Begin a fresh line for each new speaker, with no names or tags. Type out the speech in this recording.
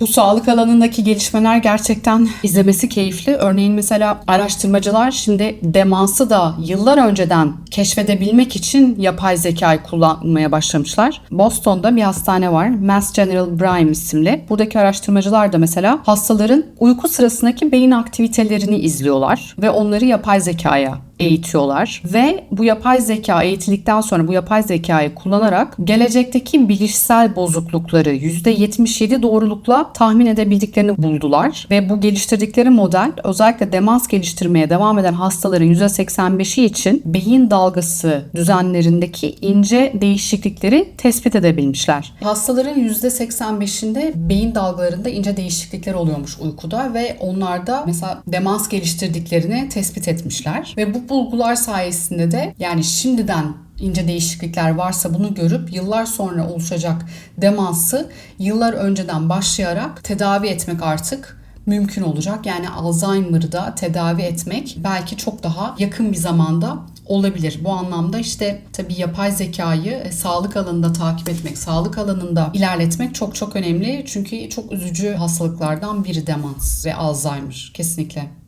Bu sağlık alanındaki gelişmeler gerçekten izlemesi keyifli. Örneğin mesela araştırmacılar şimdi demansı da yıllar önceden keşfedebilmek için yapay zekayı kullanmaya başlamışlar. Boston'da bir hastane var. Mass General Brigham isimli. Buradaki araştırmacılar da mesela hastaların uyku sırasındaki beyin aktivitelerini izliyorlar ve onları yapay zekaya eğitiyorlar ve bu yapay zeka eğitildikten sonra bu yapay zekayı kullanarak gelecekteki bilişsel bozuklukları %77 doğrulukla tahmin edebildiklerini buldular ve bu geliştirdikleri model özellikle demans geliştirmeye devam eden hastaların %85'i için beyin dalgası düzenlerindeki ince değişiklikleri tespit edebilmişler. Hastaların %85'inde beyin dalgalarında ince değişiklikler oluyormuş uykuda ve onlarda mesela demans geliştirdiklerini tespit etmişler ve bu bulgular sayesinde de yani şimdiden ince değişiklikler varsa bunu görüp yıllar sonra oluşacak demansı yıllar önceden başlayarak tedavi etmek artık mümkün olacak. Yani Alzheimer'ı da tedavi etmek belki çok daha yakın bir zamanda olabilir. Bu anlamda işte tabii yapay zekayı e, sağlık alanında takip etmek, sağlık alanında ilerletmek çok çok önemli. Çünkü çok üzücü hastalıklardan biri demans ve Alzheimer kesinlikle.